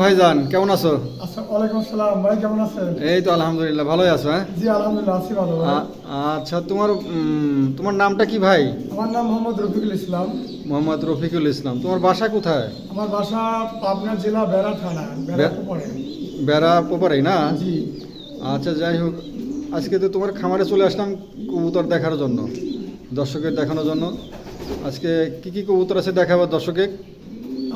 ভাইজান কেমন আছো? আচ্ছা ওয়ালাইকুম আসসালাম। ভাই কেমন আছেন? এই তো আলহামদুলিল্লাহ ভালোই আছো হ্যাঁ? জি আলহামদুলিল্লাহ আছি ভালো আচ্ছা তোমার তোমার নামটা কি ভাই? আমার নাম মোহাম্মদ রফিকুল ইসলাম। মোহাম্মদ রফিকুল ইসলাম। তোমার বাসা কোথায়? আমার বাসা পাবনা জেলা বেড়া থানা বেড়া পোপারেই না? জি। আচ্ছা যাই হোক আজকে তো তোমার খামারে চলে আসলাম কবুতর দেখার জন্য দর্শকের দেখানোর জন্য। আজকে কি কি কবুতর আছে দেখাবো দর্শকের?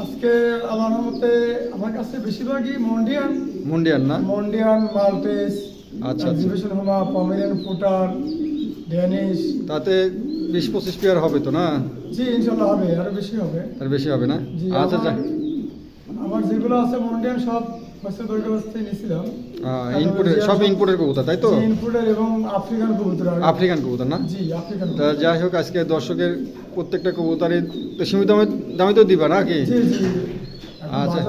আজকে আল্লাহর মতে আমার কাছে বেশিরভাগই মন্ডিয়ান। মন্ডিয়ান না? মন্ডিয়ান মাল্টেস আচ্ছা, আচ্ছা। এক্সিবিশন হোমা পমেরিয়ান ফুটার ড্যানিশ তাতে বিশ পঁচিশ পেয়ার হবে তো না? জি ইনশাল্লাহ হবে আরও বেশি হবে। আর বেশি হবে না? আচ্ছা আচ্ছা। আমার যেগুলো আছে মন্ডিয়ান সব নিয়েছিলাম। ইনপুটের সব ইনপুটের কবুতর তাই তো? ইনপুটের এবং আফ্রিকান কবুতর আর- আফ্রিকান কবুতর না? জি আফ্রিকান তা যাই হোক আজকে দর্শকের প্রত্যেকটা সীমিত দামে তো দিবা নাকি জি জি। আচ্ছা।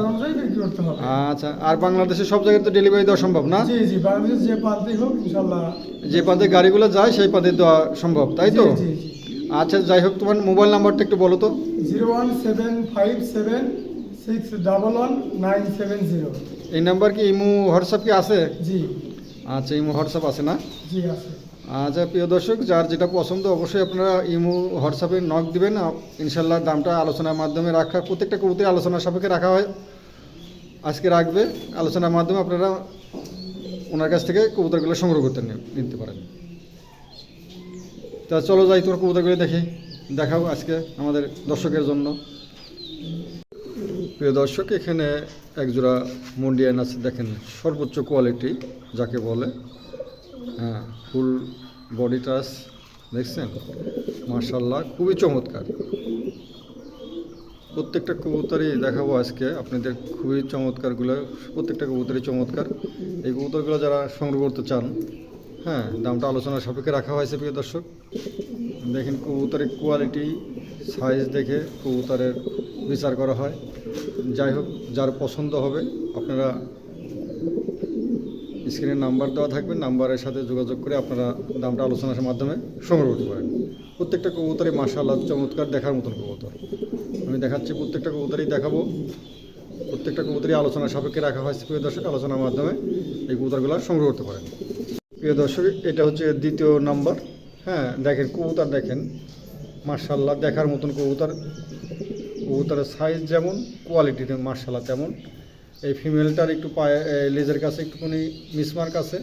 আচ্ছা আর বাংলাদেশের সব জায়গায় তো ডেলিভারি দেওয়া সম্ভব না? জি জি বাংলাদেশ যে প্রান্তেই হোক যে পাতে গাড়িগুলো যায় সেই পাতে দেওয়া সম্ভব তাই তো? আচ্ছা যাই হোক তোমার মোবাইল নাম্বারটা একটু বলো তো। Zero one seven five seven six double one nine seven zero. এই নাম্বার কি ইমু হোয়াটসঅ্যাপ কি আছে? জি। আচ্ছা ইমো হোয়াটসঅ্যাপ আছে না? জি আছে। আচ্ছা প্রিয় দর্শক যার যেটা পছন্দ অবশ্যই আপনারা ইমো হোয়াটসঅ্যাপে নক দিবেন। ইনশাল্লাহ দামটা আলোচনার মাধ্যমে রাখা প্রত্যেকটা কবুতরে আলোচনার সাপেক্ষে রাখা হয়। আজকে রাখবে। আলোচনার মাধ্যমে আপনারা ওনার কাছ থেকে কবুতরগুলো সংগ্রহ করতে নিতে পারেন। তা চলো যাই তোর কবুতরগুলো দেখি। দেখাও আজকে আমাদের দর্শকের জন্য। প্রিয় দর্শক, এখানে একজোড়া মন্ডিয়ান আছে, দেখেন সর্বোচ্চ কোয়ালিটি যাকে বলে। হ্যাঁ ফুল বডি টাচ দেখছেন? মার্শাল্লাহ খুবই চমৎকার। প্রত্যেকটা কবুতরই দেখাবো আজকে, আপনাদের খুবই চমৎকারগুলো, প্রত্যেকটা কবুতরই চমৎকার। এই কবুতরগুলো যারা সংগ্রহ করতে চান হ্যাঁ দামটা আলোচনার সাপেক্ষে রাখা হয়েছে, প্রিয় দর্শক। দেখেন কবুতরের কোয়ালিটি সাইজ দেখে কবুতরের বিচার করা হয়। যাই হোক, যার পছন্দ হবে, আপনারা স্ক্রিনে নাম্বার দেওয়া থাকবে, নাম্বারের সাথে যোগাযোগ করে আপনারা দামটা আলোচনার মাধ্যমে সংগ্রহ করতে পারেন। প্রত্যেকটা কবুতরই মাশাআল্লাহ চমৎকার দেখার মতন কবুতর। আমি দেখাচ্ছি, প্রত্যেকটা কবুতরই দেখাবো। প্রত্যেকটা কবুতরই আলোচনার সাপেক্ষে রাখা হয়েছে, প্রিয় দর্শক, আলোচনার মাধ্যমে এই কবুতরগুলো সংগ্রহ করতে পারেন। প্রিয় দর্শক, এটা হচ্ছে দ্বিতীয় নাম্বার। হ্যাঁ দেখেন, কবুতর দেখেন। মার্শাল্লাহ দেখার মতন কবুতর। কবুতরের সাইজ যেমন কোয়ালিটি মার্শাল্লাহ তেমন। এই ফিমেলটার একটু পায়ে লেজের কাছে একটুখানি মিসমার্ক আছে।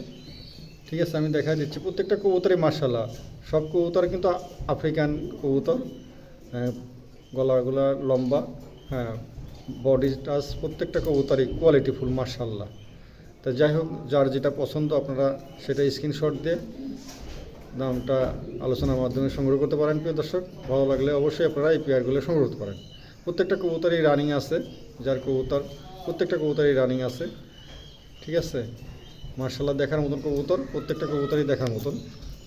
ঠিক আছে, আমি দেখা দিচ্ছি। প্রত্যেকটা কবুতরই মার্শাল্লাহ সব কবুতর কিন্তু আফ্রিকান কবুতর। গলাগুলা লম্বা। হ্যাঁ বডি টাচ প্রত্যেকটা কবুতরই কোয়ালিটিফুল মার্শাল্লাহ তা যাই হোক, যার যেটা পছন্দ আপনারা সেটা স্ক্রিনশট দিয়ে দামটা আলোচনার মাধ্যমে সংগ্রহ করতে পারেন, প্রিয় দর্শক। ভালো লাগলে অবশ্যই আপনারা এই পেয়ারগুলো সংগ্রহ করতে পারেন। প্রত্যেকটা কবুতরই রানিং আছে, যার কবুতর, প্রত্যেকটা কবুতরই রানিং আছে। ঠিক আছে? মার্শাল্লাহ দেখার মতন কবুতর, প্রত্যেকটা কবুতরই দেখার মতন।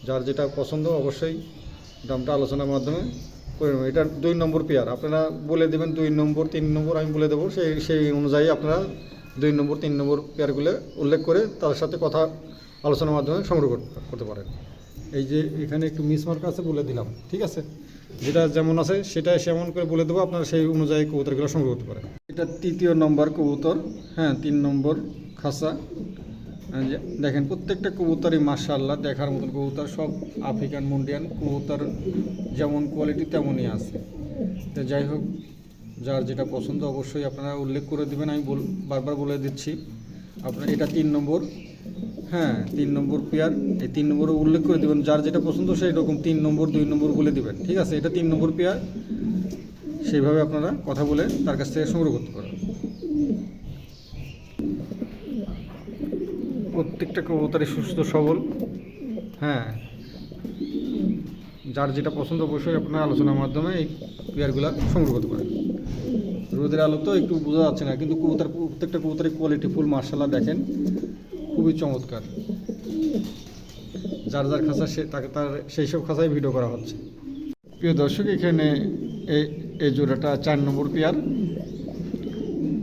যার যেটা পছন্দ, অবশ্যই দামটা আলোচনার মাধ্যমে করে নেবেন। এটার দুই নম্বর পেয়ার। আপনারা বলে দেবেন দুই নম্বর, তিন নম্বর, আমি বলে দেবো। সেই সেই অনুযায়ী আপনারা দুই নম্বর, তিন নম্বর পেয়ারগুলো উল্লেখ করে তার সাথে কথা আলোচনার মাধ্যমে সংগ্রহ করতে পারেন। এই যে এখানে একটু মিসমার্ক আছে বলে দিলাম, ঠিক আছে? যেটা যেমন আছে সেটা সেমন করে বলে দেবো, আপনারা সেই অনুযায়ী কবুতরগুলো সংগ্রহ করতে পারেন। এটা তৃতীয় নম্বর কবুতর হ্যাঁ তিন নম্বর খাসা। দেখেন, প্রত্যেকটা কবুতরই মার্শাল্লাহ দেখার মতন কবুতর, সব আফ্রিকান, মুন্ডিয়ান কবুতর যেমন কোয়ালিটি তেমনই আছে। তো যাই হোক, যার যেটা পছন্দ অবশ্যই আপনারা উল্লেখ করে দেবেন, আমি বারবার বলে দিচ্ছি। আপনার এটা তিন নম্বর। হ্যাঁ তিন নম্বর পেয়ার, এই তিন নম্বর উল্লেখ করে দেবেন, যার যেটা পছন্দ সেই রকম তিন নম্বর, দুই নম্বর বলে দেবেন, ঠিক আছে? এটা তিন নম্বর পেয়ার, সেইভাবে আপনারা কথা বলে তার কাছ থেকে সংগ্রহ করতে পারেন। প্রত্যেকটা কবুতরই সুস্থ, সবল হ্যাঁ। যার যেটা পছন্দ অবশ্যই আপনার আলোচনার মাধ্যমে এই পেয়ারগুলো সংগ্রহ করতে পারেন। রোদের আলো তো একটু বোঝা যাচ্ছে না, কিন্তু কবুতর, প্রত্যেকটা কবুতরের কোয়ালিটি ফুল মার্শাল্লাহ দেখেন। খুবই চমৎকার। যার যার খাঁচা সে তাকে তার সেই সব খাঁচায় ভিডিও করা হচ্ছে। প্রিয় দর্শক, এখানে এই জোড়াটা চার নম্বর পেয়ার।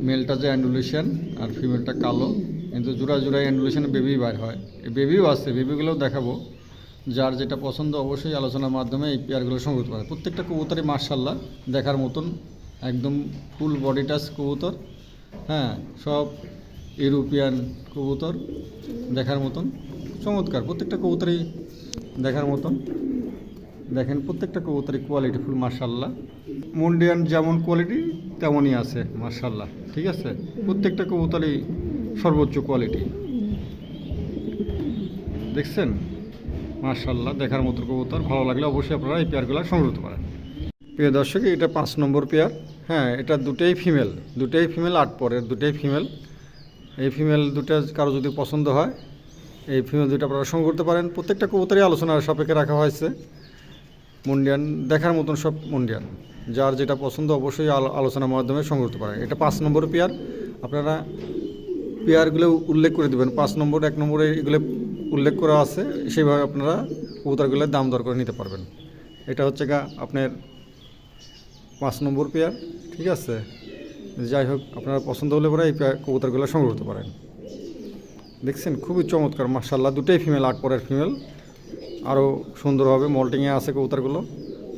মেলটা যে অ্যান্ডুলেশন আর ফিমেলটা কালো। কিন্তু জোড়া জোড়ায় অ্যান্ডুলেশনে বেবি বার হয়। এই বেবিও আছে, বেবিগুলোও দেখাবো। যার যেটা পছন্দ অবশ্যই আলোচনার মাধ্যমে এই পেয়ারগুলো সংগ্রহ পারে। প্রত্যেকটা কবুতরই মার্শাল্লাহ দেখার মতন। একদম ফুল বডি টাচ কবুতর। হ্যাঁ সব ইউরোপিয়ান কবুতর দেখার মতন, চমৎকার, প্রত্যেকটা কবুতরই দেখার মতন। দেখেন, প্রত্যেকটা কবুতরই কোয়ালিটিফুল মার্শাল্লাহ মন্ডিয়ান যেমন কোয়ালিটি তেমনই আছে মার্শাল্লাহ ঠিক আছে? প্রত্যেকটা কবুতরই সর্বোচ্চ কোয়ালিটি দেখছেন? মার্শাল্লাহ দেখার মতো কবুতর। ভালো লাগলে অবশ্যই আপনারা এই পেয়ারগুলো সংগ্রহ করতে পারেন। প্রিয় দর্শক, এটা পাঁচ নম্বর পেয়ার। হ্যাঁ এটা দুটোই ফিমেল দুটোই ফিমেল আট পরের দুটোই ফিমেল এই ফিমেল দুটো কারও যদি পছন্দ হয়, এই ফিমেল দুটো আপনারা সংগ্রহ করতে পারেন। প্রত্যেকটা কবুতরই আলোচনার সাপেক্ষে রাখা হয়েছে। মুন্ডিয়ান দেখার মতন সব মুন্ডিয়ান। যার যেটা পছন্দ অবশ্যই আলো- আলোচনার মাধ্যমে সংগ্রহ করতে পারেন। এটা পাঁচ নম্বর পেয়ার। আপনারা পেয়ারগুলো উল্লেখ করে দেবেন। পাঁচ নম্বর, এক নম্বরে এগুলো উল্লেখ করা আছে। সেইভাবে আপনারা কবুতরগুলোর দাম দর করে নিতে পারবেন। এটা হচ্ছে গা আপনার পাঁচ নম্বর পেয়ার। ঠিক আছে? যাই হোক, আপনারা পছন্দ হলে পরে এই কবুতরগুলো সংগ্রহ করতে পারেন। দেখছেন, খুবই চমৎকার মার্শাল্লাহ দুটোই ফিমেল আট পরের ফিমেল আরও সুন্দর হবে মল্টিংয়ে আছে কবুতরগুলো।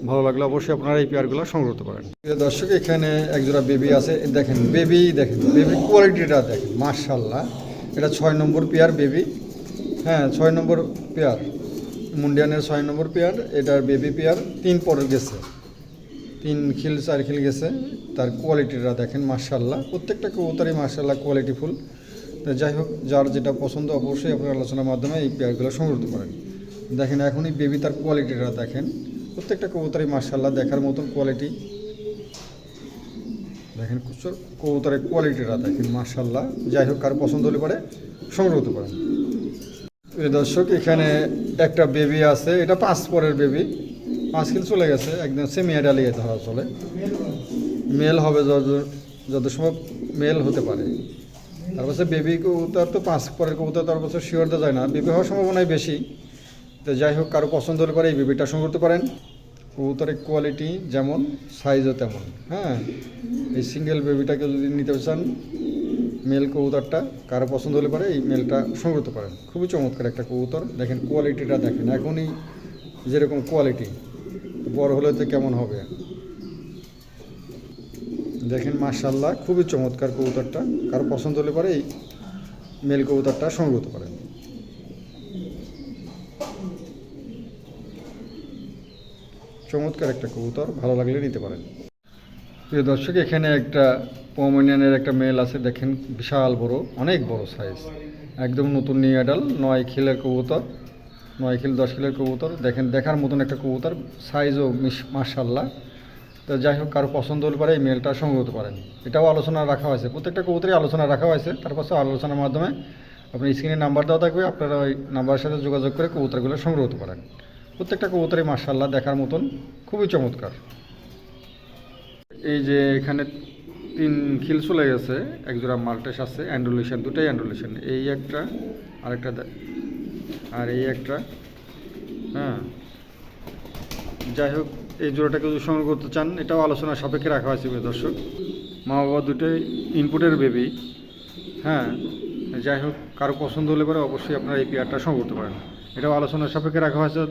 ভালো লাগলে অবশ্যই আপনারা এই পেয়ারগুলো সংগ্রহ করতে পারেন। দর্শক, এখানে একজোড়া বেবি আছে। দেখেন বেবি দেখেন বেবি কোয়ালিটিটা দেখেন মার্শাল্লাহ এটা ছয় নম্বর পেয়ার বেবি হ্যাঁ ছয় নম্বর পেয়ার মুন্ডিয়ানের ছয় নম্বর পেয়ার এটার বেবি পেয়ার তিন পরের গেছে। তিন খিল, চার খিল গেছে। তার কোয়ালিটিটা দেখেন মার্শাল্লাহ প্রত্যেকটা কবুতরই মার্শাল্লাহ কোয়ালিটিফুল যাই হোক, যার যেটা পছন্দ অবশ্যই আপনার আলোচনার মাধ্যমে এই পেয়ারগুলো সংগ্রহ করেন। দেখেন, এখনই বেবি তার কোয়ালিটিটা দেখেন। প্রত্যেকটা কবুতরই মার্শাল্লাহ দেখার মতন কোয়ালিটি দেখেন কবুতরের কোয়ালিটিটা দেখেন মার্শাল্লাহ যাই হোক, কার পছন্দ হলে পরে সংগ্রহ করতে পারেন দর্শক, এখানে একটা বেবি আছে। এটা পাঁচ পরের বেবি পাঁচ কিল চলে গেছে একদম সেমি আডালিয়ে ধরা চলে মেল হবে যত সময় মেল হতে পারে। তারপর বেবি কবুতর তো পাঁচ পরের কবুতর, তার বছর শিওর দেওয়া যায় না। বেবি হওয়ার সম্ভাবনাই বেশি। তো যাই হোক, কারও পছন্দ হলে পরে এই বেবিটা সংগ্রহ করতে পারেন। কবুতরের কোয়ালিটি যেমন সাইজও তেমন। হ্যাঁ এই সিঙ্গেল বেবিটাকে যদি নিতে চান মেল কবুতরটা, কারও পছন্দ হলে পারে এই মেলটা সংগ্রহ করতে পারেন। খুবই চমৎকার একটা কবুতর। দেখেন কোয়ালিটিটা দেখেন, এখনই যেরকম কোয়ালিটি বড় হলে তো কেমন হবে? দেখেন মার্শাল্লাহ খুবই চমৎকার কবুতরটা। কারও পছন্দ হলে পরে এই মেল কবুতরটা সংগ্রহ পারেন। চমৎকার একটা কবুতর, ভালো লাগলে নিতে পারেন। প্রিয় দর্শক, এখানে একটা পমিনিয়ানের একটা মেল আছে, দেখেন, বিশাল বড়, অনেক বড় সাইজ একদম নতুন নিউ অ্যাডাল নয় খিলের কবুতর। নয় খিল দশ খিলের কবুতর। দেখেন, দেখার মতন একটা কবুতর সাইজও মার্শাল্লাহ তো যাই হোক, কারও পছন্দ হলে পারে এই মেলটা সংগ্রহ করতে পারেন। এটাও আলোচনা রাখা হয়েছে। প্রত্যেকটা কবুতরই আলোচনা রাখা হয়েছে। তার পাশে আলোচনার মাধ্যমে আপনি স্ক্রিনে নাম্বার দেওয়া থাকবে। আপনারা ওই নাম্বারের সাথে যোগাযোগ করে কবুতরগুলো সংগ্রহ করতে পারেন। প্রত্যেকটা কবুতরই মার্শাল্লাহ দেখার মতন। খুবই চমৎকার। এই যে এখানে তিন খিল চলে গেছে। একজোড়া মাল্টেস আছে, অ্যান্ডুলেশন, দুটাই অ্যান্ডুলেশন। এই একটা, আরেকটা আর এই একটা হ্যাঁ। যাই হোক, এই জোড়াটাকে যদি সংগ্রহ করতে চান, এটাও আলোচনার সাপেক্ষে রাখা হয়েছে দর্শক। মা বাবা দুটোই ইনপুটের বেবি হ্যাঁ। যাই হোক, কারও পছন্দ হলে পরে অবশ্যই আপনারা এই পেয়ারটা সংগ্রহ করতে পারেন। এটাও আলোচনার সাপেক্ষে রাখা হয়েছে।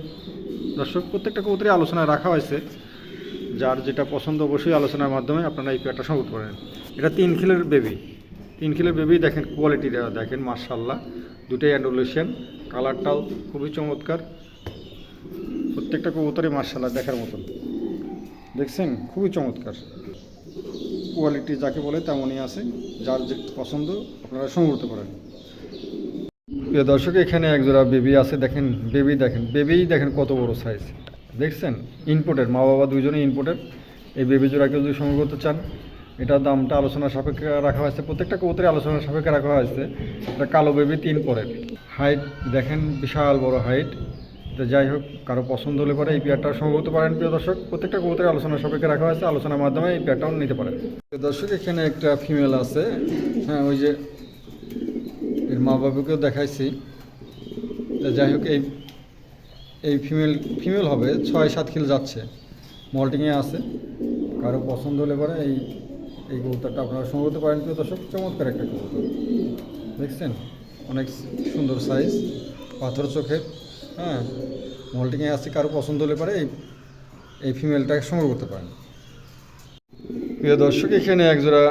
দর্শক, প্রত্যেকটা কবুতরই আলোচনায় রাখা হয়েছে। যার যেটা পছন্দ, অবশ্যই আলোচনার মাধ্যমে আপনারা এই পেয়ারটা সংগ্রহ করতে পারেন। এটা তিন কিলোর বেবি তিন কিলোর বেবি দেখেন কোয়ালিটি দেখেন মার্শাল্লাহ দুটোই অ্যান্ডোলেশন কালারটাও খুবই চমৎকার। প্রত্যেকটা কবুতরই মার্শাল্লাহ দেখার মতন। দেখছেন? খুবই চমৎকার। কোয়ালিটি যাকে বলে তেমনই আছে। যার যে পছন্দ, আপনারা সংগ্রহ করতে পারেন। প্রিয় দর্শক, এখানে একজোড়া বেবি আছে। দেখেন বেবি দেখেন। বেবি দেখেন কত বড় সাইজ দেখছেন? ইনপুটের মা বাবা দুইজনেই ইনপুটের এই বেবি জোড়াকে যদি সংগ্রহ করতে চান এটার দামটা আলোচনার সাপেক্ষে রাখা হয়েছে। প্রত্যেকটা কবুতরে আলোচনার সাপেক্ষে রাখা হয়েছে। এটা কালো বেবি তিন পরের। হাইট দেখেন, বিশাল বড় হাইট তো যাই হোক, কারও পছন্দ হলে পরে এই পেয়ারটা করতে পারেন, প্রিয় দর্শক। প্রত্যেকটা কবুতরে আলোচনা সাপেক্ষে রাখা হয়েছে। আলোচনার মাধ্যমে এই পেয়ারটাও নিতে পারেন। দর্শক, এখানে একটা ফিমেল আছে। হ্যাঁ ওই যে এর মা বাবাকেও দেখাইছি যাই হোক, এই এই ফিমেল ফিমেল হবে। ছয় সাত কিলো যাচ্ছে। মল্টিংয়ে আছে। কারও পছন্দ হলে পরে এই এই কবুতরটা আপনারা সংগ্রহ করতে পারেন প্রিয় দর্শক, চমৎকার একটা কবুতর দেখছেন? অনেক সুন্দর সাইজ পাথর চোখের হ্যাঁ? মল্টিংয়ে আসছে কারও পছন্দ হলে পারে এই এই ফিমেলটাকে সংগ্রহ করতে পারেন। প্রিয় দর্শক, এখানে একজোড়া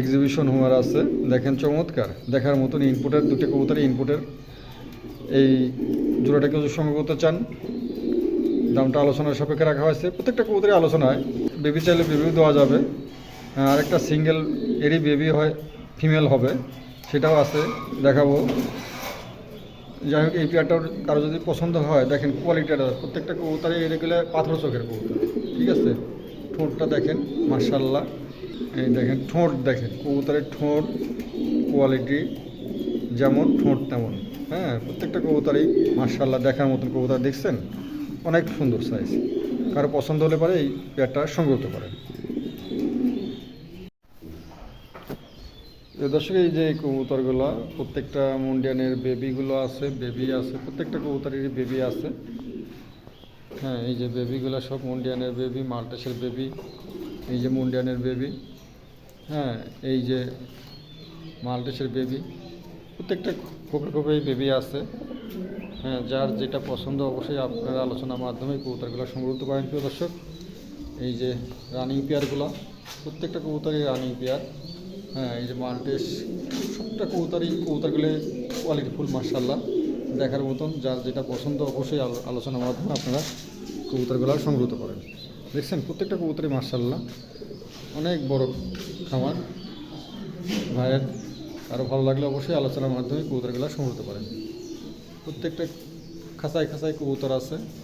এক্সিবিশন হওয়ার আছে। দেখেন চমৎকার। দেখার মতন ইনপুটের দুটি কবুতর ইনপুটের এই জোড়াটাকে সঙ্গে করতে চান, দামটা আলোচনার সাপেক্ষে রাখা হয়েছে। প্রত্যেকটা কবুতরই আলোচনায় বেবি চাইলে বেবিও দেওয়া যাবে। আর একটা সিঙ্গেল এরই বেবি হয় ফিমেল হবে, সেটাও আছে, দেখাবো। যাই হোক, এই পেয়ারটার কারও যদি পছন্দ হয়, দেখেন কোয়ালিটিটা প্রত্যেকটা কবুতরে এগুলো পাথর চোখের কবুতর, ঠিক আছে? ঠোঁটটা দেখেন মার্শাল্লাহ এই দেখেন, ঠোঁট দেখেন, কবুতারের ঠোঁট কোয়ালিটি যেমন ঠোঁট তেমন হ্যাঁ? প্রত্যেকটা কবুতরই মার্শাল্লাহ দেখার মতন কবুতর, দেখছেন? অনেক সুন্দর সাইজ কারও পছন্দ হলে পরে এই পেয়ারটা সংগ্রহ করতে তো দর্শক, এই যে কবুতরগুলো, প্রত্যেকটা মুন্ডিয়ানের বেবিগুলো আছে, বেবি আছে, প্রত্যেকটা কবুতরেরই বেবি আছে। হ্যাঁ এই যে বেবিগুলো সব মুন্ডিয়ানের বেবি, মাল্টাসের বেবি, এই যে মুন্ডিয়ানের বেবি হ্যাঁ এই যে মাল্টাসের বেবি, প্রত্যেকটা খোপে খোপে বেবি আছে। হ্যাঁ যার যেটা পছন্দ অবশ্যই আপনারা আলোচনার মাধ্যমে কবুতরগুলো সংগ্রহ করতে পারেন, প্রিয় দর্শক। এই যে রানিং পেয়ারগুলো, প্রত্যেকটা কবুতরই রানিং পেয়ার। হ্যাঁ এই যে মাল্টেস সবটা কবুতরই, কবুতরগুলো কোয়ালিটি ফুল মার্শাল্লাহ দেখার মতন যার যেটা পছন্দ অবশ্যই আলো- আলোচনার মাধ্যমে আপনারা কবুতরগুলো সংগ্রহ করতে পারেন। দেখছেন, প্রত্যেকটা কবুতরই মার্শাল্লাহ অনেক বড় খামার। ভাইয়ের আরও ভালো লাগলে অবশ্যই আলোচনার মাধ্যমে কবুতরগুলো সংগ্রহ করতে পারেন। প্রত্যেকটা খাঁচায় খাঁচায় কবুতর আছে।